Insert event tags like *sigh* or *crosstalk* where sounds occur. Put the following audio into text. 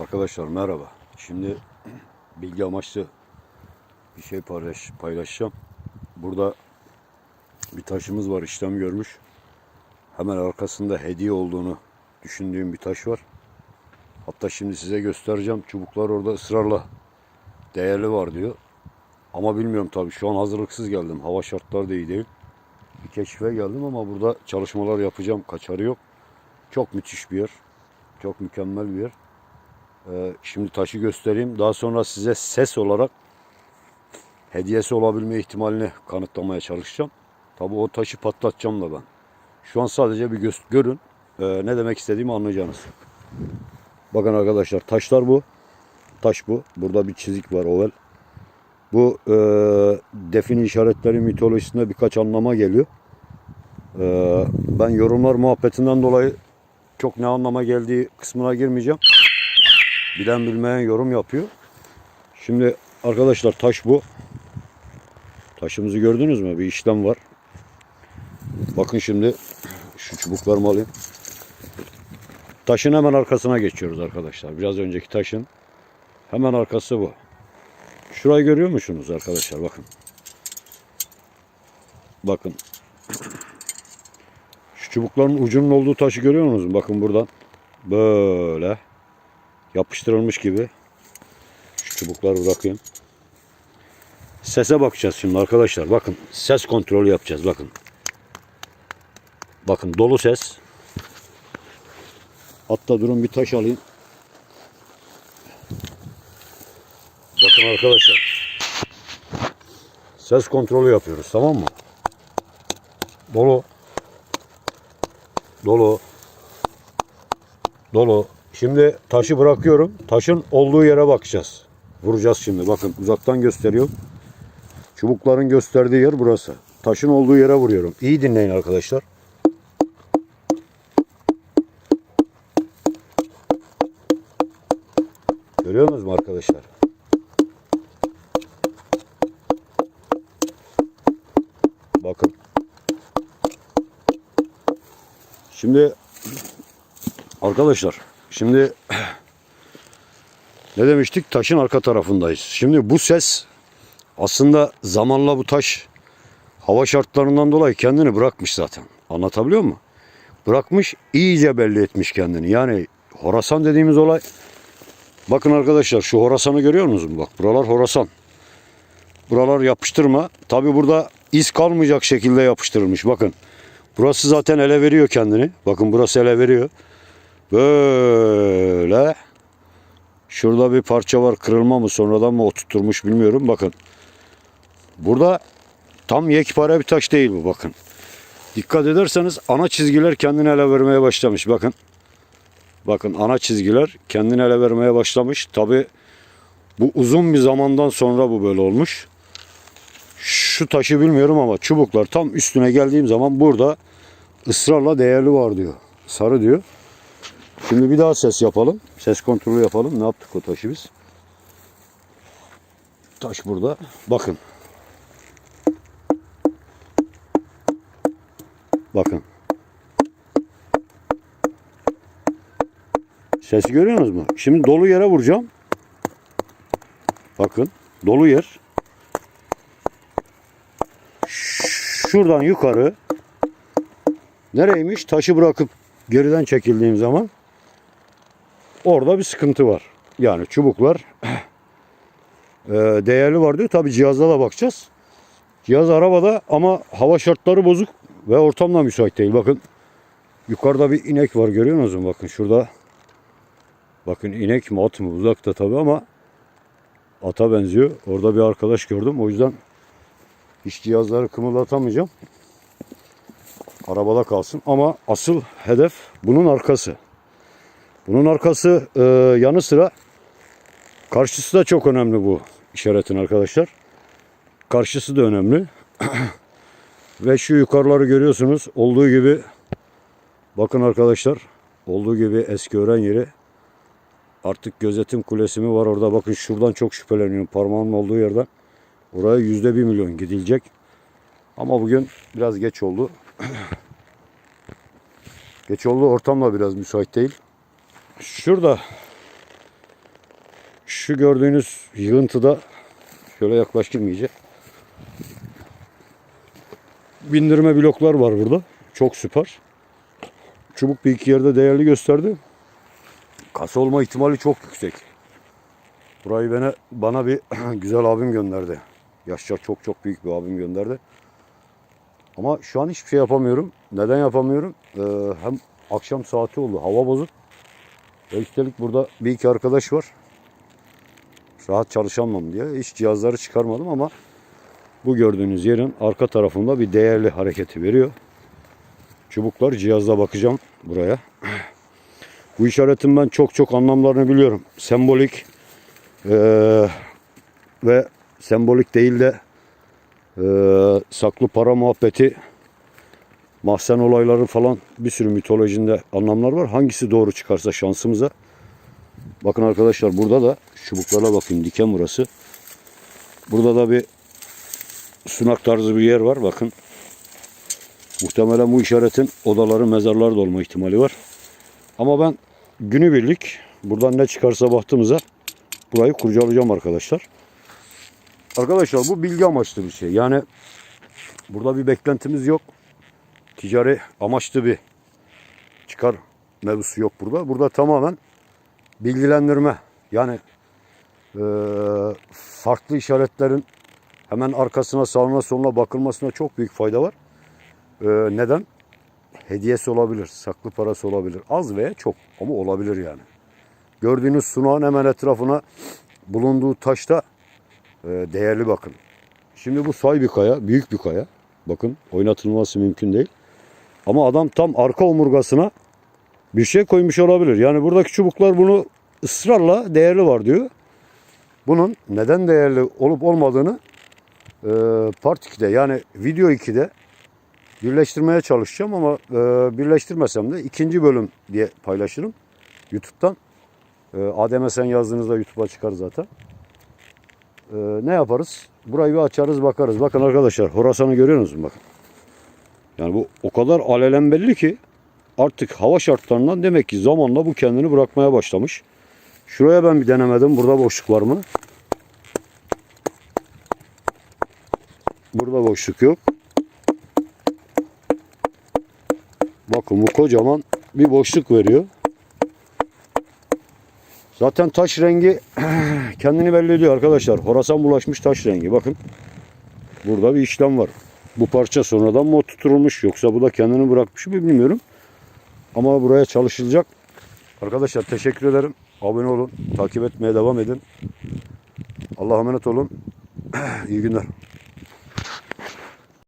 Arkadaşlar merhaba. Şimdi bilgi amaçlı bir şey paylaş, paylaşacağım. Burada bir taşımız var işlem görmüş. Hemen arkasında hediye olduğunu düşündüğüm bir taş var. Hatta şimdi size göstereceğim. Çubuklar orada ısrarla değerli var diyor. Ama bilmiyorum tabii şu an hazırlıksız geldim. Hava şartları da iyi değil. Bir keşfe geldim ama burada çalışmalar yapacağım. Kaçarı yok. Çok müthiş bir yer. Çok mükemmel bir yer. Ee, şimdi taşı göstereyim. Daha sonra size ses olarak hediyesi olabilme ihtimalini kanıtlamaya çalışacağım. Tabii o taşı patlatacağım da ben. Şu an sadece bir göz görün. Ee, ne demek istediğimi anlayacaksınız. Bakın arkadaşlar taşlar bu. Taş bu. Burada bir çizik var oval. Bu e, define işaretleri mitolojisinde birkaç anlama geliyor. Ee, ben yorumlar muhabbetinden dolayı çok ne anlama geldiği kısmına girmeyeceğim. Bilen bilmeyen yorum yapıyor. Şimdi arkadaşlar taş bu. Taşımızı gördünüz mü? Bir işlem var. Bakın şimdi şu çubuklarımı alayım. Taşın hemen arkasına geçiyoruz arkadaşlar. Biraz önceki taşın hemen arkası bu. Şurayı görüyor musunuz arkadaşlar? Bakın. Bakın. Şu çubukların ucunun olduğu taşı görüyor musunuz? Bakın buradan. Böyle. Yapıştırılmış gibi. Şu çubukları bırakayım. Sese bakacağız şimdi arkadaşlar. Bakın ses kontrolü yapacağız. Bakın. Bakın dolu ses. Hatta durun bir taş alayım. Bakın arkadaşlar. Ses kontrolü yapıyoruz tamam mı? Dolu. Dolu. Dolu. Şimdi taşı bırakıyorum. Taşın olduğu yere bakacağız. Vuracağız şimdi. Bakın uzaktan gösteriyorum. Çubukların gösterdiği yer burası. Taşın olduğu yere vuruyorum. İyi dinleyin arkadaşlar. Görüyor musunuz mu arkadaşlar? Bakın. Şimdi arkadaşlar şimdi ne demiştik? Taşın arka tarafındayız. Şimdi bu ses aslında zamanla bu taş hava şartlarından dolayı kendini bırakmış zaten. Anlatabiliyor muyum? Bırakmış, iyice belli etmiş kendini. Yani Horasan dediğimiz olay Bakın arkadaşlar şu Horasan'ı görüyor musunuz? Bak buralar Horasan. Buralar yapıştırma. Tabi burada iz kalmayacak şekilde yapıştırılmış. Bakın. Burası zaten ele veriyor kendini. Bakın burası ele veriyor. Böyle. Şurada bir parça var. Kırılma mı sonradan mı oturtmuş bilmiyorum. Bakın. Burada tam yekpare bir taş değil bu bakın. Dikkat ederseniz ana çizgiler kendini ele vermeye başlamış. Bakın. Bakın ana çizgiler kendini ele vermeye başlamış. Tabi bu uzun bir zamandan sonra bu böyle olmuş. Şu taşı bilmiyorum ama çubuklar tam üstüne geldiğim zaman burada ısrarla değerli var diyor. Sarı diyor. Şimdi bir daha ses yapalım. Ses kontrolü yapalım. Ne yaptık o taşı biz? Taş burada. Bakın. Bakın. Sesi görüyorsunuz mu? Şimdi dolu yere vuracağım. Bakın dolu yer. Şuradan yukarı nereymiş? Taşı bırakıp geriden çekildiğim zaman orada bir sıkıntı var. Yani çubuklar *clears throat* e, değerli var diyor. Tabi cihazda da bakacağız. Cihaz arabada ama hava şartları bozuk ve ortamda müsait değil. Bakın yukarıda bir inek var görüyor musunuz? Bakın şurada Bakın inek mi at mı uzakta tabi ama ata benziyor. Orada bir arkadaş gördüm. O yüzden hiç cihazları kımıldatamayacağım. Arabada kalsın. Ama asıl hedef bunun arkası. Bunun arkası e, yanı sıra karşısı da çok önemli bu işaretin arkadaşlar. Karşısı da önemli. *clears throat* Ve şu yukarıları görüyorsunuz. Olduğu gibi bakın arkadaşlar. Olduğu gibi eski öğren yeri Artık gözetim kulesi mi var orada. Bakın şuradan çok şüpheleniyorum. Parmağımın olduğu yerden. Oraya yüzde bir milyon gidilecek. Ama bugün biraz geç oldu. *clears throat* geç oldu. Ortam da biraz müsait değil. Şurada Şu gördüğünüz yığıntıda şöyle yaklaştım iyice. Bindirme bloklar var burada. Çok süper. Çubuk bir iki yerde değerli gösterdi. Kasa olma ihtimali çok yüksek. Burayı bana, bana bir *clears throat* güzel abim gönderdi. Yaşça çok çok büyük bir abim gönderdi. Ama şu an hiçbir şey yapamıyorum. Neden yapamıyorum? Ee, hem akşam saati oldu. Hava bozuk. Ve üstelik burada bir iki arkadaş var. Rahat çalışamam diye. Hiç cihazları çıkarmadım ama bu gördüğünüz yerin arka tarafında bir değerli hareketi veriyor. Çubuklar cihazla bakacağım buraya. Bu işaretin ben çok çok anlamlarını biliyorum. Sembolik eee, ve sembolik değil de eee, saklı para muhabbeti mahzen olayları falan bir sürü mitolojinde anlamlar var. Hangisi doğru çıkarsa şansımıza. Bakın arkadaşlar burada da çubuklara bakın diken burası. Burada da bir sunak tarzı bir yer var bakın. Muhtemelen bu işaretin odaları mezarlar da olma ihtimali var. Ama ben günübirlik buradan ne çıkarsa bahtımıza burayı kurcalayacağım arkadaşlar. Arkadaşlar bu bilgi amaçlı bir şey. Yani burada bir beklentimiz yok. Ticari amaçlı bir çıkar mevzusu yok burada. Burada tamamen bilgilendirme. Yani eee, farklı işaretlerin hemen arkasına sağına soluna bakılmasına çok büyük fayda var. Eee, neden? Hediyesi olabilir, saklı parası olabilir. Az veya çok ama olabilir yani. Gördüğünüz sunağın hemen etrafına bulunduğu taşta eee, değerli bakın. Şimdi bu say bir kaya, büyük bir kaya. Bakın oynatılması mümkün değil. Ama adam tam arka omurgasına bir şey koymuş olabilir. Yani buradaki çubuklar bunu ısrarla değerli var diyor. Bunun neden değerli olup olmadığını e, part 2'de yani video 2'de birleştirmeye çalışacağım ama e, birleştirmesem de ikinci bölüm diye paylaşırım YouTube'dan. E, Adem'e sen yazdığınızda YouTube'a çıkar zaten. E, ne yaparız? Burayı bir açarız bakarız. Bakın arkadaşlar Horasan'ı görüyor musunuz? Bakın. Yani bu o kadar alelen belli ki artık hava şartlarından demek ki zamanla bu kendini bırakmaya başlamış. Şuraya ben bir denemedim. Burada boşluk var mı? Burada boşluk yok. Bakın bu kocaman bir boşluk veriyor. Zaten taş rengi *clears throat* kendini belli ediyor arkadaşlar. Horasan bulaşmış taş rengi. Bakın. Burada bir işlem var. Bu parça sonradan mı oturtulmuş yoksa bu da kendini bırakmış mı bilmiyorum. Ama buraya çalışılacak. Arkadaşlar teşekkür ederim. Abone olun. Takip etmeye devam edin. Allah'a emanet olun. *clears throat* İyi günler.